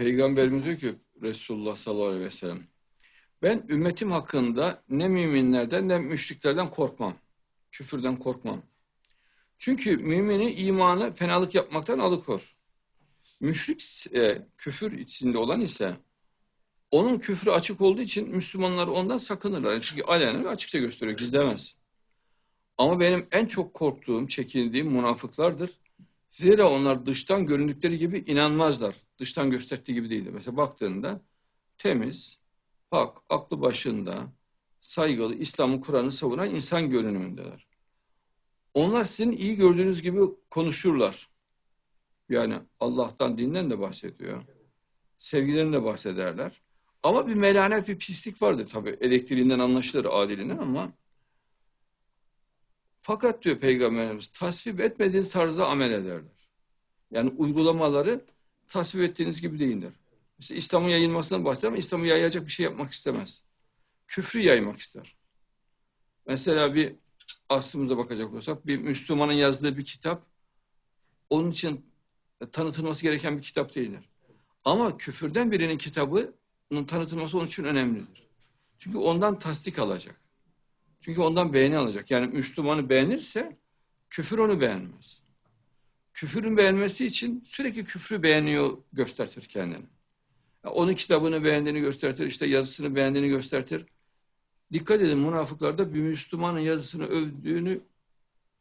Peygamberimiz diyor ki Resulullah sallallahu aleyhi ve sellem ben ümmetim hakkında ne müminlerden ne müşriklerden korkmam. Küfürden korkmam. Çünkü mümini imanı fenalık yapmaktan alıkor. Müşrik e, küfür içinde olan ise onun küfrü açık olduğu için Müslümanlar ondan sakınırlar. Çünkü alenen açıkça gösteriyor, gizlemez. Ama benim en çok korktuğum, çekindiğim münafıklardır. Zira onlar dıştan göründükleri gibi inanmazlar. Dıştan gösterdiği gibi değildir. Mesela baktığında temiz, pak, aklı başında, saygılı, İslam'ın Kur'an'ı savunan insan görünümündeler. Onlar sizin iyi gördüğünüz gibi konuşurlar. Yani Allah'tan, dinden de bahsediyor. Sevgilerinden de bahsederler. Ama bir melanet, bir pislik vardır tabii. Elektriğinden anlaşılır adilinden ama fakat diyor Peygamberimiz tasvip etmediğiniz tarzda amel ederler. Yani uygulamaları tasvip ettiğiniz gibi değildir. Mesela İslam'ın yayılmasından bahseder ama İslam'ı yayacak bir şey yapmak istemez. Küfrü yaymak ister. Mesela bir aslımıza bakacak olursak bir Müslümanın yazdığı bir kitap onun için tanıtılması gereken bir kitap değildir. Ama küfürden birinin kitabının tanıtılması onun için önemlidir. Çünkü ondan tasdik alacak. Çünkü ondan beğeni alacak. Yani Müslümanı beğenirse küfür onu beğenmez. Küfürün beğenmesi için sürekli küfrü beğeniyor, göstertir kendini. Yani onun kitabını beğendiğini göstertir, işte yazısını beğendiğini göstertir. Dikkat edin münafıklarda bir Müslümanın yazısını övdüğünü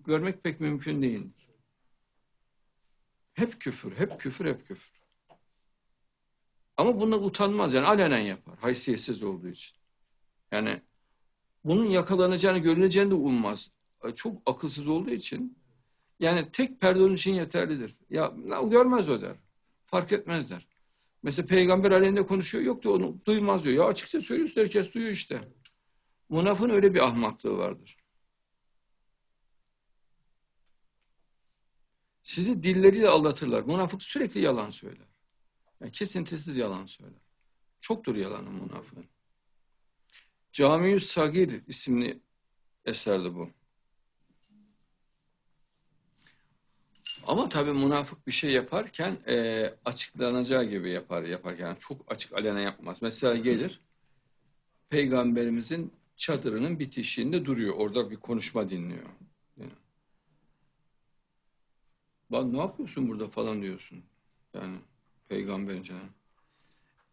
görmek pek mümkün değildir. Hep küfür, hep küfür, hep küfür. Ama bundan utanmaz yani alenen yapar, haysiyetsiz olduğu için. Yani bunun yakalanacağını, görüleceğini de ummaz. Çok akılsız olduğu için yani tek perde onun için yeterlidir. Ya görmez o der. Fark etmez der. Mesela peygamber aleyhinde konuşuyor. Yok da onu duymaz diyor. Ya açıkça söylüyorsun herkes duyuyor işte. Münafın öyle bir ahmaklığı vardır. Sizi dilleriyle aldatırlar. Münafık sürekli yalan söyler. Yani kesintisiz yalan söyler. Çoktur yalanı münafığın. Camiü Sagir isimli eserdi bu. Ama tabii münafık bir şey yaparken e, açıklanacağı gibi yapar yaparken çok açık alene yapmaz. Mesela gelir peygamberimizin çadırının bitişiğinde duruyor. Orada bir konuşma dinliyor. Yani. Bak ne yapıyorsun burada falan diyorsun. Yani peygamberin canım.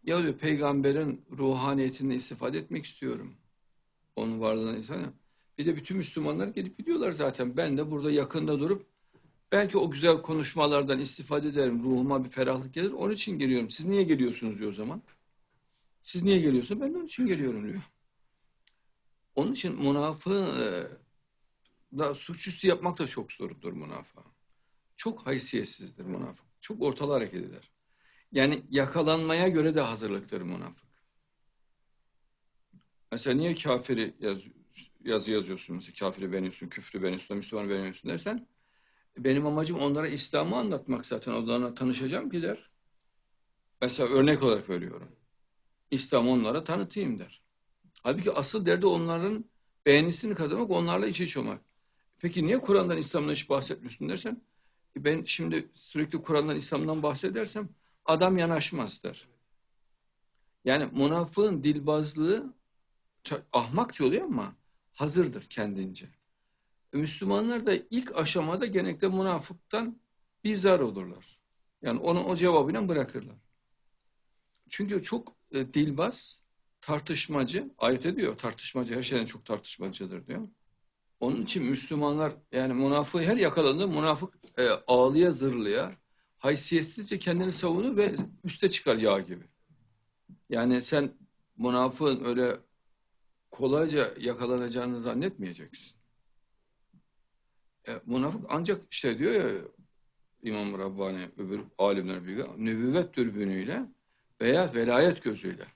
Ya diyor peygamberin ruhaniyetini istifade etmek istiyorum. Onun varlığına insan. Bir de bütün Müslümanlar gelip gidiyorlar zaten. Ben de burada yakında durup belki o güzel konuşmalardan istifade ederim. Ruhuma bir ferahlık gelir. Onun için geliyorum. Siz niye geliyorsunuz diyor o zaman. Siz niye geliyorsunuz? Ben de onun için geliyorum diyor. Onun için münafığı da suçüstü yapmak da çok zordur münafığa. Çok haysiyetsizdir münafık. Çok ortalı hareket eder. Yani yakalanmaya göre de hazırlıktır münafık. Mesela niye kafiri yaz, yazı yazıyorsun? Mesela kafiri beğeniyorsun, küfrü beğeniyorsun, Müslümanı beğeniyorsun dersen benim amacım onlara İslam'ı anlatmak zaten. Onlarla tanışacağım ki der. Mesela örnek olarak veriyorum. İslam onlara tanıtayım der. Halbuki asıl derdi onların beğenisini kazanmak, onlarla iç içe olmak. Peki niye Kur'an'dan, İslam'dan hiç bahsetmiyorsun dersen, ben şimdi sürekli Kur'an'dan, İslam'dan bahsedersem adam yanaşmaz der. Yani münafığın dilbazlığı ahmakça oluyor ama hazırdır kendince. Müslümanlar da ilk aşamada genellikle münafıktan bizar olurlar. Yani onu o cevabıyla bırakırlar. Çünkü çok e, dilbaz, tartışmacı, ayet ediyor tartışmacı, her şeyden çok tartışmacıdır diyor. Onun için Müslümanlar yani münafığı her yakalandığı münafık e, ağlıya zırlıya haysiyetsizce kendini savunur ve üste çıkar yağ gibi. Yani sen münafığın öyle kolayca yakalanacağını zannetmeyeceksin. E, münafık ancak işte diyor ya İmam Rabbani öbür alimler biliyor. Nübüvvet dürbünüyle veya velayet gözüyle.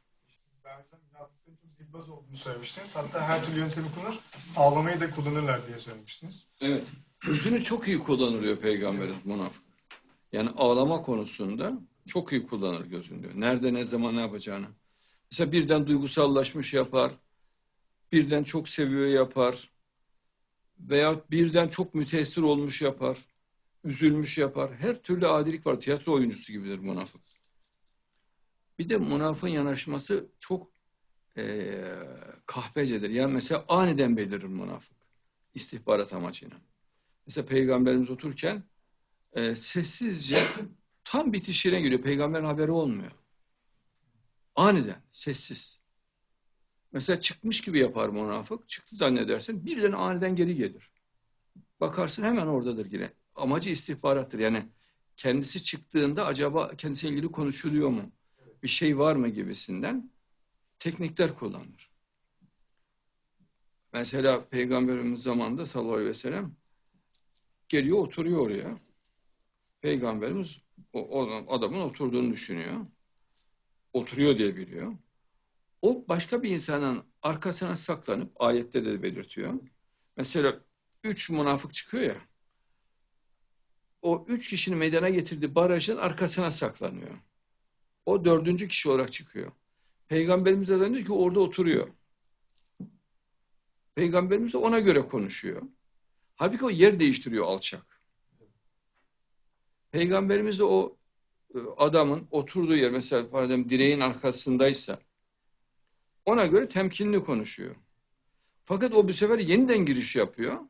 Dilbaz olduğunu söylemiştiniz. Hatta her türlü yöntemi kullanır, ağlamayı da kullanırlar diye söylemiştiniz. Evet. Özünü çok iyi kullanır diyor Peygamberimiz münafık. Yani ağlama konusunda çok iyi kullanır gözünü diyor. Nerede, ne zaman, ne yapacağını. Mesela birden duygusallaşmış yapar. Birden çok seviyor yapar. Veya birden çok müteessir olmuş yapar. Üzülmüş yapar. Her türlü adilik var. Tiyatro oyuncusu gibidir münafık. Bir de münafığın yanaşması çok eee kahpecedir. Yani mesela aniden belirir münafık istihbarat amacıyla. Mesela peygamberimiz otururken eee, sessizce tam bitişine giriyor. Peygamberin haberi olmuyor. Aniden, sessiz. Mesela çıkmış gibi yapar münafık. Çıktı zannedersin. Birden aniden geri gelir. Bakarsın hemen oradadır yine. Amacı istihbarattır. Yani kendisi çıktığında acaba kendisiyle ilgili konuşuluyor mu? Bir şey var mı gibisinden teknikler kullanır. Mesela Peygamberimiz zamanında sallallahu aleyhi ve sellem geliyor oturuyor oraya. Peygamberimiz o, o adamın oturduğunu düşünüyor. Oturuyor diye biliyor. O başka bir insanın arkasına saklanıp ayette de belirtiyor. Mesela üç münafık çıkıyor ya. O üç kişinin meydana getirdiği barajın arkasına saklanıyor. O dördüncü kişi olarak çıkıyor. Peygamberimiz de diyor ki orada oturuyor. Peygamberimiz de ona göre konuşuyor. Halbuki o yer değiştiriyor alçak. Peygamberimiz de o e, adamın oturduğu yer mesela pardon, direğin arkasındaysa ona göre temkinli konuşuyor. Fakat o bu sefer yeniden giriş yapıyor.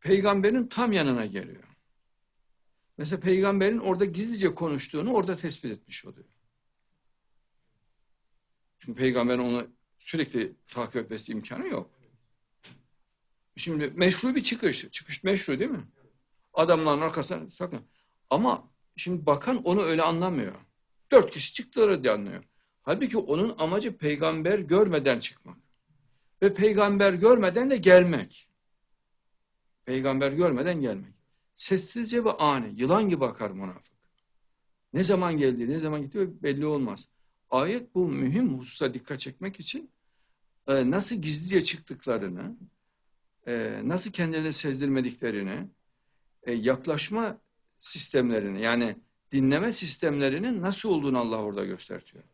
Peygamberin tam yanına geliyor. Mesela peygamberin orada gizlice konuştuğunu orada tespit etmiş oluyor. Çünkü peygamberin onu sürekli takip etmesi imkanı yok. Şimdi meşru bir çıkış. Çıkış meşru değil mi? Adamların arkasına sakın. Ama şimdi bakan onu öyle anlamıyor. Dört kişi çıktılar diye anlıyor. Halbuki onun amacı peygamber görmeden çıkmak. Ve peygamber görmeden de gelmek. Peygamber görmeden gelmek. Sessizce ve ani. Yılan gibi bakar münafık. Ne zaman geldiği, ne zaman gitti belli olmaz. Ayet bu mühim hususa dikkat çekmek için e, nasıl gizlice çıktıklarını, e, nasıl kendilerini sezdirmediklerini, e, yaklaşma sistemlerini yani dinleme sistemlerinin nasıl olduğunu Allah orada gösteriyor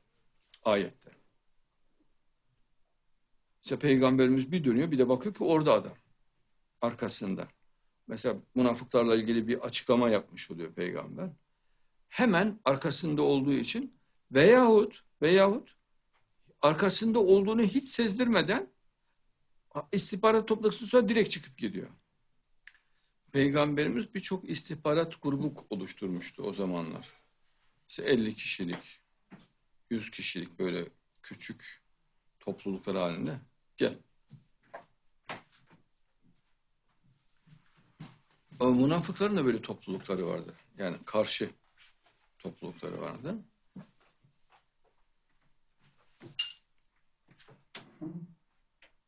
ayette. İşte peygamberimiz bir dönüyor bir de bakıyor ki orada adam arkasında. Mesela münafıklarla ilgili bir açıklama yapmış oluyor peygamber. Hemen arkasında olduğu için veyahut veyahut arkasında olduğunu hiç sezdirmeden istihbarat toplantısı sonra direkt çıkıp gidiyor. Peygamberimiz birçok istihbarat grubu oluşturmuştu o zamanlar. İşte 50 kişilik, 100 kişilik böyle küçük topluluklar halinde. Gel. O münafıkların da böyle toplulukları vardı. Yani karşı toplulukları vardı.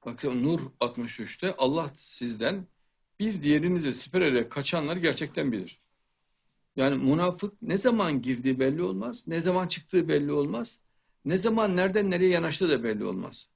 Bakın Nur 63'te Allah sizden bir diğerinize siper ederek kaçanları gerçekten bilir. Yani münafık ne zaman girdiği belli olmaz, ne zaman çıktığı belli olmaz, ne zaman nereden nereye yanaştığı da belli olmaz.